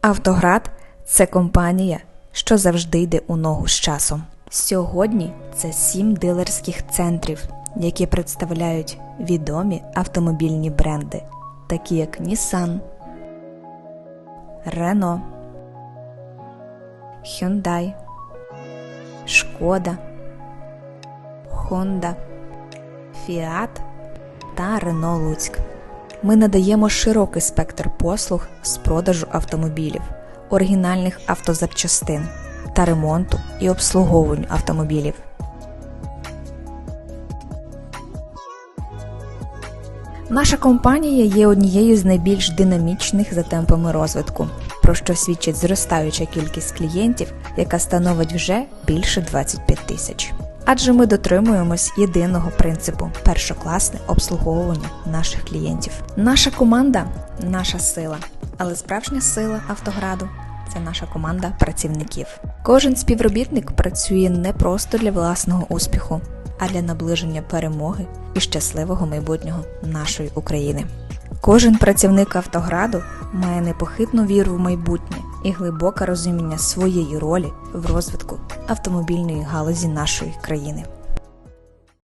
Автоград це компанія, що завжди йде у ногу з часом. Сьогодні це сім дилерських центрів, які представляють відомі автомобільні бренди, такі як Nissan, Renault, Hyundai, Шкода, Honda, Fiat та Renault Луцьк. Ми надаємо широкий спектр послуг з продажу автомобілів, оригінальних автозапчастин та ремонту і обслуговуванню автомобілів. Наша компанія є однією з найбільш динамічних за темпами розвитку, про що свідчить зростаюча кількість клієнтів, яка становить вже більше 25 тисяч. Адже ми дотримуємось єдиного принципу першокласне обслуговування наших клієнтів. Наша команда наша сила, але справжня сила автограду це наша команда працівників. Кожен співробітник працює не просто для власного успіху, а для наближення перемоги і щасливого майбутнього нашої України. Кожен працівник автограду має непохитну віру в майбутнє і глибоке розуміння своєї ролі в розвитку автомобільної галузі нашої країни.